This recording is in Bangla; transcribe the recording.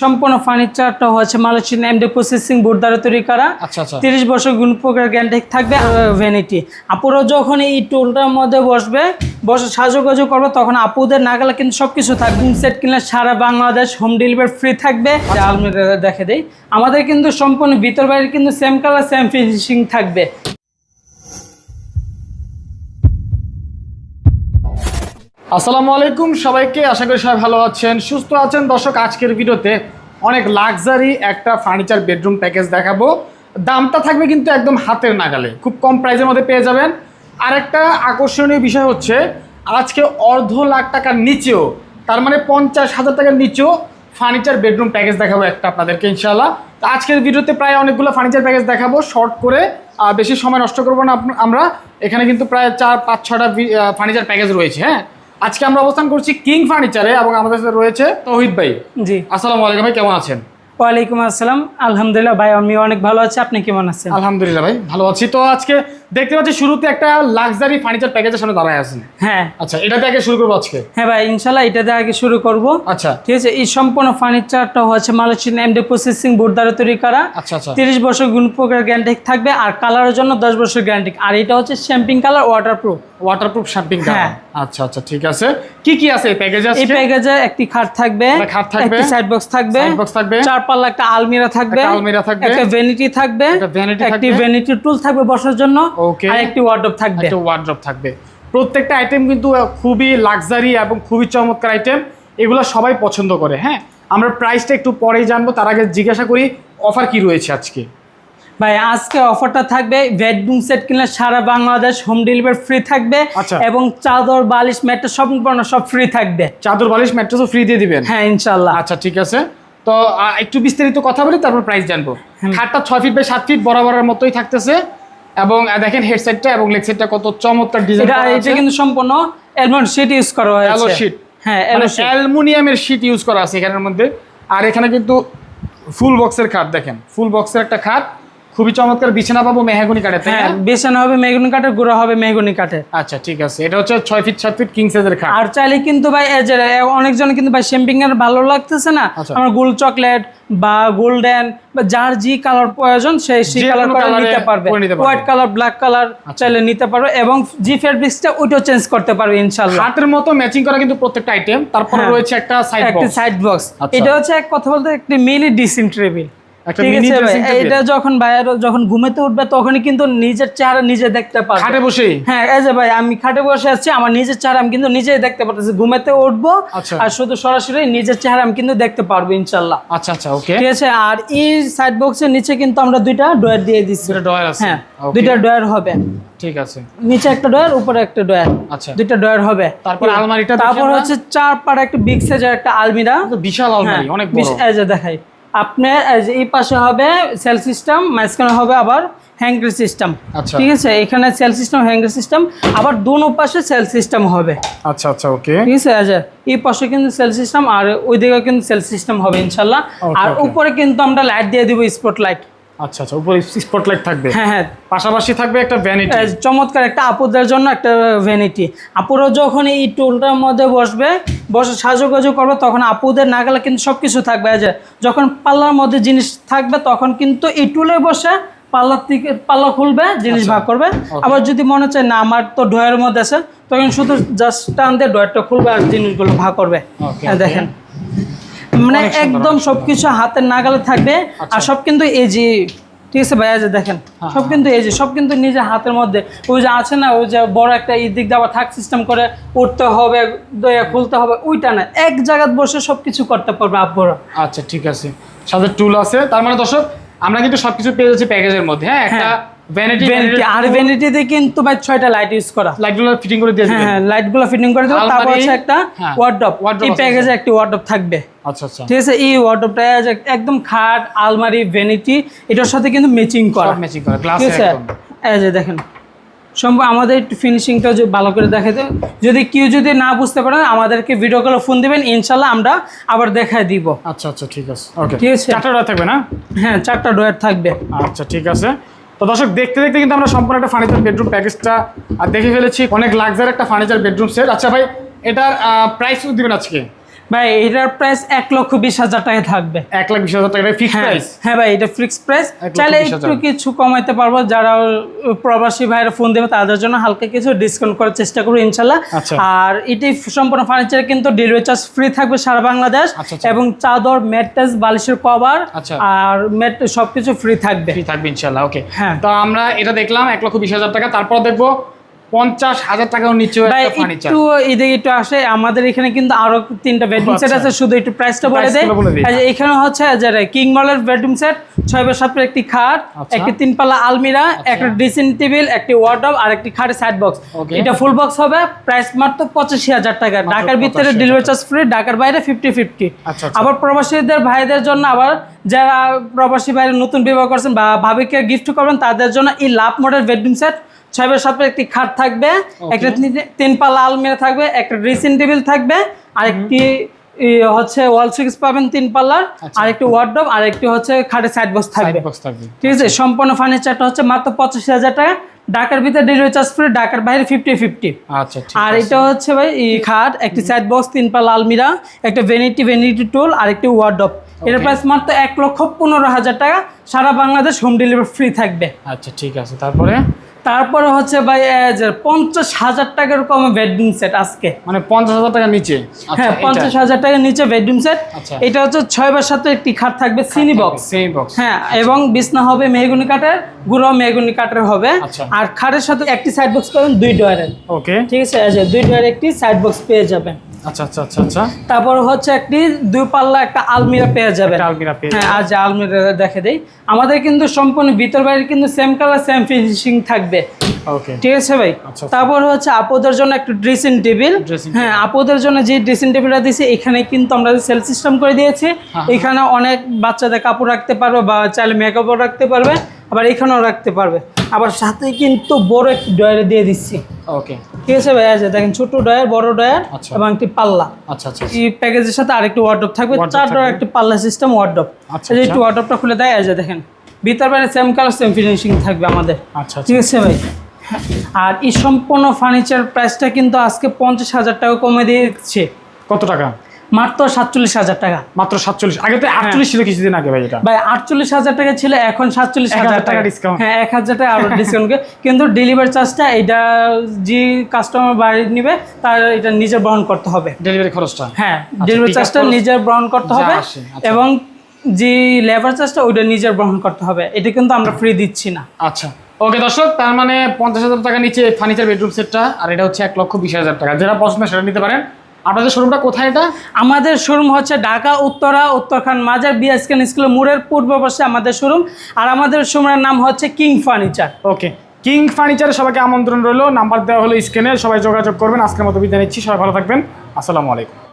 সম্পূর্ণ ফার্নিচারটা হচ্ছে মালয়েশিয়ান এমডি প্রসেসিং বোর্ড দ্বারা তৈরি করা। আচ্ছা আচ্ছা। তিরিশ বছর গুণ প্রকার গ্যারান্টি থাকবে ভ্যানিটি আপুরা যখন এই টোলটার মধ্যে বসবে বসে সাজুগুজু করবে তখন আপুদের নাগালে কিন্তু সব কিছু থাকবে সেট কিনলে সারা বাংলাদেশ হোম ডেলিভারি ফ্রি থাকবে। আলমিরা দেখে দেয় আমাদের কিন্তু সম্পূর্ণ ভিতর বাইরে কিন্তু সেম কালার সেম ফিনিশিং থাকবে। আসসালামু আলাইকুম সবাইকে, আশা করি সবাই ভালো আছেন, সুস্থ আছেন। দর্শক, আজকের ভিডিওতে অনেক লাক্সারি একটা ফার্নিচার বেডরুম প্যাকেজ দেখাবো। দামটা থাকবে কিন্তু একদম হাতের নাগালে, খুব কম প্রাইসের মধ্যে পেয়ে যাবেন। আর একটা আকর্ষণীয় বিষয় হচ্ছে, আজকে অর্ধ লাখ টাকার নিচেও, তার মানে পঞ্চাশ হাজার টাকার নিচেও ফার্নিচার বেডরুম প্যাকেজ দেখাবো একটা আপনাদেরকে ইনশাল্লাহ তো আজকের ভিডিওতে প্রায় অনেকগুলো ফার্নিচার প্যাকেজ দেখাবো, শর্ট করে। বেশি সময় নষ্ট করব না আমরা। এখানে কিন্তু প্রায় চার, পাঁচ, ছটা ফার্নিচার প্যাকেজ রয়েছে হ্যাঁ? আজকে আমরা অবস্থান করছি কিং ফার্নিচারে এবং আমাদের সাথে রয়েছে তৌহিদ ভাই। জি। আসসালামু আলাইকুম ভাই কেমন আছেন? ওয়ালাইকুম আসসালাম। আলহামদুলিল্লাহ ভাই আমি অনেক ভালো আছি। আপনি কেমন আছেন? আলহামদুলিল্লাহ ভাই ভালো আছি। তো আজকে দেখতে পাচ্ছি শুরুতে একটা লাক্সারি ফার্নিচার প্যাকেজের সামনে দাঁড়ায় আছেন। হ্যাঁ। আচ্ছা এটা থেকে শুরু করব আজকে? হ্যাঁ ভাই ইনশাল্লাহ এটা দিয়ে আগে শুরু করব। আচ্ছা। ঠিক আছে এই সম্পূর্ণ ফার্নিচারটা হচ্ছে মালয়েশিয়ান এমডি প্রসেসিং বোর্ড দ্বারা তৈরি করা। আচ্ছা আচ্ছা। তিরিশ বছর গুণ প্রকার গ্যারান্টি থাকবে আর কালারের জন্য দশ বছর গ্যারান্টি আর এটা হচ্ছে শ্যাম্পিং কালার ওয়াটারপ্রুফ ওয়াটারপ্রুফ শাম্পিং হ্যাঁ। আচ্ছা আচ্ছা ঠিক আছে। কি কি আছে এই প্যাকেজে এই প্যাকেজে একটি খাট থাকবে একটা খাট থাকবে, একটি সাইড বক্স থাকবে। সাইড বক্স থাকবে। চার পাল্লা একটা আলমিরা থাকবে। একটা আলমিরা থাকবে, একটা ভ্যানিটি থাকবে। একটা একটি থাকবে। ভ্যানিটি টুল থাকবে বসার জন্য। Okay. আর একটি ওয়ার্ডরোব থাকবে। একটা ওয়ার্ড্রপ থাকবে। প্রত্যেকটা আইটেম কিন্তু খুবই লাক্সারি এবং খুবই চমৎকার আইটেম এগুলো সবাই পছন্দ করে হ্যাঁ? আমরা প্রাইসটা একটু পরেই জানব তার আগে জিজ্ঞাসা করি অফার কি রয়েছে আজকে? ভাই আজকে অফারটা থাকবে বেডরুম সেট কিনলে সারা বাংলাদেশ হোম ডেলিভারি ফ্রি থাকবে আচ্ছা। এবং চাদর বালিশ ম্যাট্রেস সম্পূর্ণ সব ফ্রি থাকবে। চাদর বালিশ ম্যাট্রেসও ফ্রি দিয়ে দিবেন? হ্যাঁ ইনশাল্লাহ আচ্ছা ঠিক আছে। তো একটু বিস্তারিত কথা বলি তারপর প্রাইস জানব। খাটটা ছয় ফিট বাই সাত ফিট বরাবরের মতোই থাকতেছে। এবং দেখেন হেডসেটটা এবং লেগ সেটটা কত চমৎকার ডিজাইন এটা এটা কিন্তু সম্পূর্ণ অ্যালমন্ড শীট ইউজ করা অ্যালো শীট হ্যাঁ মানে অ্যালুমিনিয়ামের শীট ইউজ করা আছে এখানের মধ্যে। আর এখানে কিন্তু ফুল বক্সের খাট দেখেন। ফুল বক্সের একটা খাট। খুবই চমৎকার বিছানা পাবো মেহাগুনি কাঠে হ্যাঁ না? বেছানো হবে মেগুনি কাঠের গুঁড়ো হবে মেগুনি কাঠের। আচ্ছা ঠিক আছে। এটা হচ্ছে ছয় ফিট সাত ফিট কিং সাইজের খাট। আর চাইলে কিন্তু ভাই যে অনেকজন কিন্তু ভাই শ্যাম্পিং এর ভালো লাগতেছে না? আচ্ছা। আমার গোল চকলেট বা গোল্ডেন বা যার জি কালার প্রয়োজন সেই সেই কালার নিতে পারবে। হোয়াইট কালার ব্ল্যাক কালার চাইলে নিতে পারবে এবং জি ফেব্রিক্সটা ওইটাও চেঞ্জ করতে পারবে ইনশাল্লাহ খাটের মতো ম্যাচিং করা কিন্তু প্রত্যেকটা আইটেম তারপরে হ্যাঁ। রয়েছে একটা সাইড একটি বক্স সাইড বক্স। এটা হচ্ছে এক কথা বলতে একটি মিনি ডিসিং টেবিল এটা যখন যখন ঘুমেতে উঠবে তখনই কিন্তু নিজের চেহারা নিজে দেখতে পারবে। খাটে বসেই? হ্যাঁ এই যে ভাই আমি খাটে বসে আছি আমার নিজের চেহারা আমি কিন্তু নিজেই দেখতে পারতেছি। ঘুমেতে উঠবো আচ্ছা। আর শুধু সরাসরি নিজের চেহারা আমি কিন্তু দেখতে পারব ইনশাল্লাহ। আচ্ছা আচ্ছা ওকে। ঠিক আছে আর এই সাইড বক্সের নিচে কিন্তু আমরা দুইটা ডয়ার দিয়ে দিচ্ছি ডয়ার আছে। হ্যাঁ দুইটা ডয়ার হবে। ঠিক আছে। নিচে একটা ডয়ার উপরে একটা ডয়ার আচ্ছা। দুইটা ডয়ার হবে। তারপর আলমারিটা তারপর হচ্ছে চার পাড়া একটা বিগ সাইজের একটা আলমিরা। বিশাল আলমারি হ্যাঁ, অনেক বড়। এই যে দেখাই। আপনি এই পাশে হবে সেল সিস্টেম মাঝখানে হবে আবার হ্যাঙ্গার সিস্টেম আচ্ছা। ঠিক আছে? এখানে সেল সিস্টেম হ্যাঙ্গার সিস্টেম আবার দোনো পাশে সেল সিস্টেম হবে। আচ্ছা আচ্ছা ওকে। ঠিক আছে আচ্ছা এই পাশে কিন্তু সেল সিস্টেম আর ওই দিকে কিন্তু সেল সিস্টেম হবে ইনশাল্লাহ। আর উপরে কিন্তু আমরা লাইট দিয়ে দিব স্পট লাইট আচ্ছা আচ্ছা উপরে স্পটলাইট থাকবে। হ্যাঁ হ্যাঁ। পাশাপাশি থাকবে একটা ভ্যানিটি চমৎকার একটা আপুদের জন্য একটা ভ্যানিটি আপুরা যখন এই টুলটার মধ্যে বসবে বসে সাজুগুজু করবে তখন আপুদের নাগালে কিন্তু সব কিছু থাকবে যে যখন পাল্লার মধ্যে জিনিস থাকবে তখন কিন্তু এই টুলে বসে পাল্লার থেকে পাল্লা খুলবে জিনিস আচ্ছা। ভাগ করবে। আবার যদি মনে হচ্ছে না আমার তো ডয়ের মধ্যে আছে তখন শুধু জাস্ট টান দিয়ে ডয়েরটা খুলবে আর জিনিসগুলো ভাগ করবে। হ্যাঁ, দেখেন। মানে একদম সবকিছু হাতের নাগালে থাকবে। আচ্ছা। আর সব কিন্তু এই যে ঠিক আছে ভাইয়া যে দেখেন হ্যাঁ, সব কিন্তু এই যে সব কিন্তু নিজের হাতের মধ্যে। ওই যে আছে না ওই যে বড় একটা দিক দিয়ে আবার থাক সিস্টেম করে উঠতে হবে দয়া খুলতে হবে ওইটা না। এক জায়গায় বসে সব কিছু করতে পারবে আব্বুরা। আচ্ছা ঠিক আছে। সাথে টুল আছে। তার মানে দর্শক আমরা কিন্তু সবকিছু পেয়ে যাচ্ছি প্যাকেজের মধ্যে। হ্যাঁ একটা ভ্যানিটি ভ্যানিটি আর ভ্যানিটিতে কিন্তু ভাই ছয়টা লাইট ইউজ করা। লাইটগুলো ফিটিং করে দিয়ে হ্যাঁ হ্যাঁ লাইটগুলো ফিটিং করে দেবো তারপর হচ্ছে একটা হ্যাঁ, এই প্যাকেজে একটি ওয়ার্ডরোব থাকবে। আচ্ছা আচ্ছা। ঠিক আছে এই ওয়ার্ডরোবটা একদম খাট আলমারি ভ্যানিটি এটার সাথে কিন্তু ম্যাচিং করা। ম্যাচিং করা গ্লাস ঠিক আছে? এই যে দেখেন সম্ভব আমাদের একটু ফিনিশিংটা ভালো করে দেখাতে যদি কেউ যদি না বুঝতে পারেন আমাদেরকে ভিডিও কলে ফোন দিবেন ইনশাল্লাহ আমরা আবার দেখায় দিব। আচ্ছা আচ্ছা ঠিক আছে। ওকে ঠিক আছে। চারটা ডয়ার থাকবে না? হ্যাঁ চারটা ডয়ার থাকবে। আচ্ছা ঠিক আছে। তো দর্শক, দেখতে দেখতে কিন্তু আমরা সম্পূর্ণ একটা ফার্নিচার বেডরুম প্যাকেজটা দেখে ফেলেছি। অনেক লাক্সারি একটা ফার্নিচার বেডরুম সেট আচ্ছা ভাই, এটার প্রাইস দেবেন আজকে? ভাই এটার প্রাইস এক লক্ষ বিশ হাজার টাকা থাকবে। এক লাখ বিশ হাজার টাকা ফিক্স হ্যাঁ প্রাইস হ্যাঁ ভাই এটা ফিক্সড প্রাইস চাইলে একটু কিছু কমাইতে পারব। যারা প্রবাসী ভাইরা ফোন দেবে তাদের জন্য হালকা কিছু ডিসকাউন্ট করার চেষ্টা করব ইনশাল্লাহ। আচ্ছা। আর এটি সম্পূর্ণ ফার্নিচার কিন্তু ডেলিভারি চার্জ ফ্রি থাকবে সারা বাংলাদেশ। আচ্ছা, আচ্ছা। এবং চাদর ম্যাট্রেস বালিশের কভার। আর ম্যাট সবকিছু ফ্রি থাকবে। ফ্রি থাকবে ইনশাল্লাহ ওকে হ্যাঁ। তো আমরা এটা দেখলাম এক লক্ষ বিশ হাজার টাকা। তারপর দেখব পঞ্চাশ হাজার টাকার ভাই একটা এদিকে একটু আসে আমাদের এখানে কিন্তু আরও তিনটা বেডরুম সেট আচ্ছা। আছে শুধু একটু প্রাইসটা বলে দেয় এখানে হচ্ছে কিং মলের বেডরুম সেট ছয় বাই সাত একটি খাট আচ্ছা। একটি তিন পাল্লা আলমিরা একটা ড্রেসিং টেবিল একটি ওয়ার্ডরোব আর একটি খাটের সাইড বক্স এটা ফুল বক্স হবে প্রাইস মাত্র পঁচাশি হাজার টাকা। ঢাকার ভিতরে ডেলিভারি চার্জ ফ্রি ঢাকার বাইরে ফিফটি ফিফটি আচ্ছা, আচ্ছা। আবার প্রবাসীদের ভাইদের জন্য আবার যারা প্রবাসী ভাইরা নতুন বিবাহ করছেন বা ভাবিকে গিফট করবেন তাদের জন্য এই লাভ মডেল বেডরুম সেট সাত বাই একটি খাট থাকবে একটা তিন- পাল্লা আলমিরা থাকবে একটা ড্রেসিং টেবিল থাকবে আর একটি হচ্ছে ওয়াল সুইচ পাবেন তিন পাল্লার আচ্ছা। আর একটি ওয়ার্ডরোব আর একটি হচ্ছে খাটের সাইড বক্স থাকবে। ঠিক আছে? সম্পূর্ণ ফার্নিচারটা হচ্ছে মাত্র পঁচাশি হাজার টাকা। ঢাকার ভিতরে ডেলিভারি চার্জ ফ্রি ঢাকার বাইরে ফিফটি ফিফটি আচ্ছা আর এটা হচ্ছে ভাই খাট একটি সাইড বক্স তিন পাল্লা আলমিরা একটা ভেনিটি ভেনিটি টুল আর একটি ওয়ার্ডরোব এটার প্রাইস মাত্র এক লক্ষ পনেরো হাজার টাকা। সারা বাংলাদেশ হোম ডেলিভারি ফ্রি থাকবে। আচ্ছা ঠিক আছে। তারপরে? তারপরে হচ্ছে ভাই পঞ্চাশ হাজার টাকার কম বেডরুম সেট আজকে। মানে পঞ্চাশ হাজার টাকার নিচে? হ্যাঁ পঞ্চাশ হাজার টাকার নিচে বেডরুম সেট আচ্ছা। এটা হচ্ছে ছয় বাই সাথে একটি খাট থাকবে সিনি বক্স হ্যাঁ এবং বিছনা হবে মেহগুনি কাঠের গুঁড়ো মেহগুনি কাঠের হবে। আচ্ছা। আর খাটের সাথে একটি সাইড বক্স পাবেন দুই ডয়ারের ওকে ঠিক আছে দুই ডয়ারের একটি সাইড বক্স পেয়ে যাবেন। আচ্ছা আচ্ছা আচ্ছা আচ্ছা। তারপর হচ্ছে একটি দুই পাল্লা একটা আলমিরা পেয়ে যাবেন। আলমিরা পেয়ে হ্যাঁ আজ আলমিরা দেখে দেই। আমাদের কিন্তু সম্পূর্ণ ভিতর বাইরে কিন্তু সেম কালার সেম ফিনিশিং থাকবে। ওকে ঠিক আছে ভাই? আচ্ছা। তারপর হচ্ছে আপুদের জন্য একটু ড্রেসিং টেবিল হ্যাঁ আপুদের জন্য যে ড্রেসিং টেবিলটা দিয়েছি এখানে কিন্তু আমরা সেল সিস্টেম করে দিয়েছি হ্যাঁ। এখানে অনেক বাচ্চাদের কাপড় রাখতে পারবে বা চাইলে মেকআপও রাখতে পারবে আবার এখানেও রাখতে পারবে। আবার সাথে কিন্তু বড় একটি ডয়ারে দিয়ে দিচ্ছি। ওকে ঠিক আছে ভাই আছে দেখেন ছোট ডয়ার বড় ডয়ার আচ্ছা। এবং একটি পাল্লা। আচ্ছা আচ্ছা এই প্যাকেজের সাথে আরেকটি ওয়ার্ডরোব থাকবে। চার ডয়ার। একটি পাল্লা সিস্টেম ওয়ার্ডরোব আচ্ছা, এই যে আচ্ছা। ওয়ার্ডরোবটা খুলে দেয় আছে দেখেন। ভিতর বাইরে সেম কালার সেম ফিনিশিং থাকবে আমাদের। আচ্ছা আচ্ছা। ঠিক আছে ভাই? আর এই সম্পূর্ণ ফার্নিচার প্রাইসটা কিন্তু আজকে পঞ্চাশ হাজার টাকা কমে দিচ্ছে কত টাকা? মাত্র সাতচল্লিশ হাজার টাকা। মাত্র সাতচল্লিশ। আগে তো আটচল্লিশ ছিল কিছুদিন আগে ভাই এটা। ভাই আটচল্লিশ হাজার টাকা ছিল এখন সাতচল্লিশ হাজার টাকা discount। হ্যাঁ এক হাজার টাকা আরও ডিসকাউন্ট কিন্তু ডেলিভারি চার্জটা এটা যে কাস্টমার বাড়ি নিবে তার এটা নিজে বহন করতে হবে। ডেলিভারি খরচটা? হ্যাঁ ডেলিভারি চার্জটা নিজের বহন করতে হবে আচ্ছা। এবং যে লেবার চার্জটা ওইটা নিজের বহন করতে হবে। এটা কিন্তু আমরা ফ্রি দিচ্ছি না। আচ্ছা। ওকে দর্শক তার মানে পঞ্চাশ হাজার টাকা নিচে ফার্নিচার বেডরুম সেটটা আর এটা হচ্ছে এক লক্ষ বিশ হাজার টাকা। যেটা পছন্দ সেটা নিতে পারেন। আপনাদের শোরুমটা কোথায় এটা? আমাদের শোরুম হচ্ছে ঢাকা উত্তরা উত্তরখান মাজার বিএসকেন স্কুলের মোড়ের পূর্ব পাশে আমাদের শোরুম। আর আমাদের শোরুমের নাম হচ্ছে কিং ফার্নিচার। ওকে। কিং ফার্নিচারে সবাইকে আমন্ত্রণ রইল। নাম্বার দেওয়া হলো স্ক্রিনে সবাই যোগাযোগ করবেন। আজকের মতো বিদায় নিচ্ছি। সবাই ভালো থাকবেন। আসসালামু আলাইকুম।